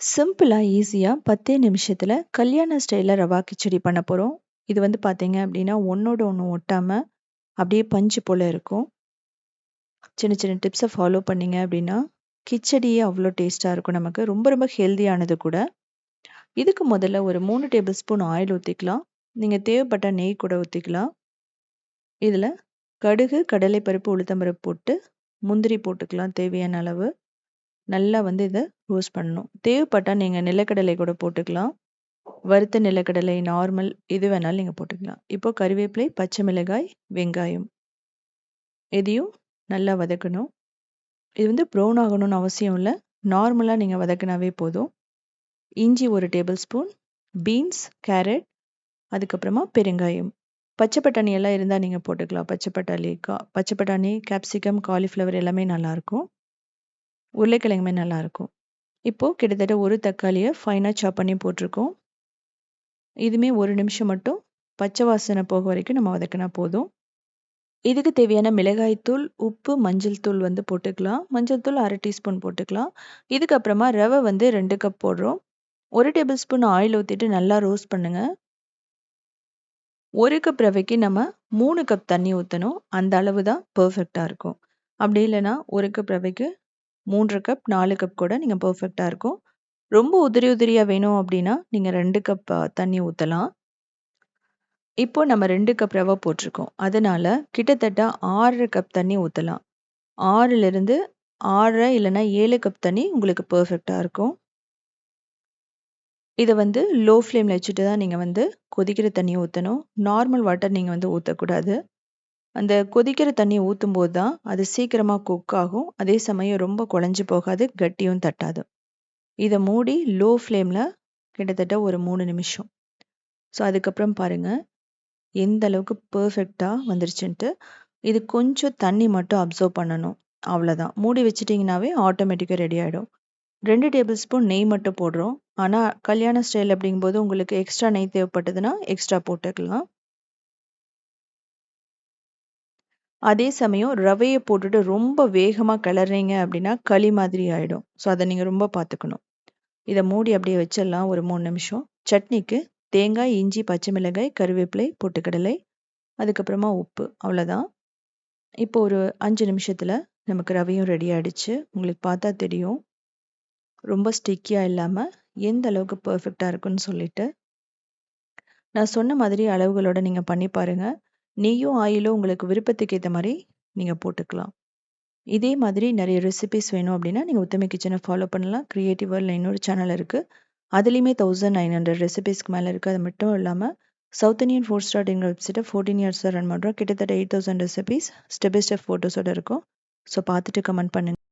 சிம்பிளாக ஈஸியாக பத்தே நிமிஷத்தில் கல்யாண ஸ்டைலில் ரவா கிச்சடி பண்ண போகிறோம் இது வந்து பார்த்தீங்க அப்படின்னா ஒன்றோட ஒன்று ஒட்டாமல் அப்படியே பஞ்சு போல் இருக்கும். சின்ன சின்ன டிப்ஸை ஃபாலோ பண்ணிங்க அப்படின்னா கிச்சடியே அவ்வளோ டேஸ்ட்டாக இருக்கும் நமக்கு. ரொம்ப ரொம்ப ஹெல்த்தியானது கூட. இதுக்கு முதல்ல ஒரு மூணு டேபிள் ஸ்பூன் ஆயில் ஊற்றிக்கலாம் நீங்கள் தேவைப்பட்ட நெய் கூட ஊற்றிக்கலாம் இதில் கடுகு கடலைப்பருப்பு உளுத்தம்பருப்பு போட்டு முந்திரி போட்டுக்கலாம் தேவையான அளவு. நல்லா வந்து இதை ரோஸ்ட் பண்ணணும். தேவைப்பட்டால் நீங்கள் நிலக்கடலை கூட போட்டுக்கலாம். வறுத்த நிலக்கடலை நார்மல் எது வேணாலும் நீங்கள் போட்டுக்கலாம். இப்போ கருவேப்பிலை பச்சை மிளகாய் வெங்காயம். இதையும் நல்லா வதக்கணும். இது வந்து ப்ரௌன் ஆகணும்னு அவசியம் இல்லை. நார்மலாக நீங்கள் வதக்கினாவே போதும். இஞ்சி ஒரு டேபிள் ஸ்பூன் பீன்ஸ் கேரட் அதுக்கப்புறமா பெருங்காயம். பச்சை பட்டாணி எல்லாம் இருந்தால் நீங்கள் போட்டுக்கலாம். பச்சை பட்டாளி கா பச்சை பட்டாணி கேப்சிகம் காலிஃப்ளவர் எல்லாமே நல்லாயிருக்கும் உருளைக்கிழங்குமே நல்லாயிருக்கும் இப்போது கிட்டத்தட்ட ஒரு தக்காளியை ஃபைனாக சாப் பண்ணி போட்டிருக்கோம். இதுவுமே ஒரு நிமிஷம் மட்டும். பச்சை வாசனை போக வரைக்கும் நம்ம வதக்கினா போதும். இதுக்கு தேவையான மிளகாய்த்தூள் உப்பு மஞ்சள் தூள் வந்து போட்டுக்கலாம். மஞ்சள் தூள் அரை டீஸ்பூன் போட்டுக்கலாம். இதுக்கப்புறமா ரவை வந்து ரெண்டு கப் போடுறோம். ஒரு டேபிள் ஸ்பூன் ஆயில் ஊற்றிட்டு நல்லா ரோஸ்ட் பண்ணுங்கள் ஒரு கப் ரவைக்கு நம்ம மூணு கப் தண்ணி ஊற்றணும் அந்த அளவு தான் பர்ஃபெக்டாக இருக்கும். அப்படி இல்லைன்னா ஒரு கப் ரவைக்கு மூன்று கப் நாலு கப் கூட நீங்கள் பர்ஃபெக்டாக இருக்கும். ரொம்ப உதிரி உதிரியாக வேணும் அப்படின்னா நீங்கள் ரெண்டு கப் தண்ணி ஊற்றலாம் இப்போ நம்ம ரெண்டு கப் ரவை போட்டிருக்கோம். அதனால் கிட்டத்தட்ட ஆறரை கப் தண்ணி ஊற்றலாம் ஆறுலேருந்து ஆறரை இல்லைன்னா ஏழு கப் தண்ணி உங்களுக்கு பர்ஃபெக்டாக இருக்கும். இதை வந்து லோ ஃப்ளேமில் வச்சுட்டு தான் நீங்கள் வந்து கொதிக்கிற தண்ணி ஊற்றணும் நார்மல் வாட்டர் நீங்கள் வந்து ஊற்றக்கூடாது அந்த கொதிக்கிற தண்ணி ஊற்றும்போது தான் அது சீக்கிரமாக குக் ஆகும். அதே சமயம் ரொம்ப குழஞ்சி போகாது கட்டியும் தட்டாது. இதை மூடி லோ ஃப்ளேமில் கிட்டத்தட்ட ஒரு மூணு நிமிஷம். ஸோ அதுக்கப்புறம் பாருங்கள் எந்த அளவுக்கு பர்ஃபெக்டாக வந்துருச்சுன்ட்டு இது கொஞ்சம் தண்ணி மட்டும் அப்சர்வ் பண்ணணும். அவ்வளோதான் மூடி வச்சிட்டிங்கனாவே ஆட்டோமேட்டிக்காக ரெடி ஆகிடும் ரெண்டு டேபிள் ஸ்பூன் நெய் மட்டும் போடுறோம். ஆனால் கல்யாண ஸ்டைல் அப்படிங்கும்போது உங்களுக்கு எக்ஸ்ட்ரா நெய் தேவைப்பட்டதுன்னா எக்ஸ்ட்ரா போட்டுக்கலாம். அதே சமயம் ரவையை போட்டுட்டு ரொம்ப வேகமாக கிளறீங்க அப்படின்னா களி மாதிரி ஆகிடும் ஸோ அதை நீங்கள் ரொம்ப பார்த்துக்கணும். இதை மூடி அப்படியே வச்சிடலாம் ஒரு மூணு நிமிஷம். சட்னிக்கு தேங்காய் இஞ்சி பச்சை மிளகாய் கருவேப்பிலை பொட்டுக்கடலை அதுக்கப்புறமா உப்பு அவ்வளோதான் இப்போ ஒரு அஞ்சு நிமிஷத்தில் நமக்கு ரவையும் ரெடி ஆகிடுச்சு உங்களுக்கு பார்த்தா தெரியும். ரொம்ப ஸ்டிக்கியாக இல்லாமல் எந்த அளவுக்கு பர்ஃபெக்டாக இருக்குன்னு சொல்லிட்டு. நான் சொன்ன மாதிரி அளவுகளோட நீங்கள் பண்ணி பாருங்கள் நெய்யோ ஆயிலும் உங்களுக்கு விருப்பத்துக்கு ஏற்ற மாதிரி நீங்கள் போட்டுக்கலாம். இதே மாதிரி நிறைய ரெசிபிஸ் வேணும் அப்படின்னா நீங்கள் உத்தமி கிச்சனை ஃபாலோ பண்ணலாம். க்ரியேட்டிவ் வேர்ல்டில் இன்னொரு சேனல் இருக்குது அதுலேயுமே தௌசண்ட் நைன் ஹண்ட்ரட் ரெசிபிஸ்க்கு மேலே இருக்குது அது மட்டும் இல்லாமல் சவுத் இந்தியன் ஃபோர் ஸ்டார்டிங்கிற வெப்சைட்டை ஃபோர்டீன் இயர்ஸாக ரன் பண்ணுறோம் கிட்டத்தட்ட eight thousand recipes step by step ஃபோட்டோஸோடு இருக்கும். ஸோ பார்த்துட்டு கமெண்ட் பண்ணுங்கள்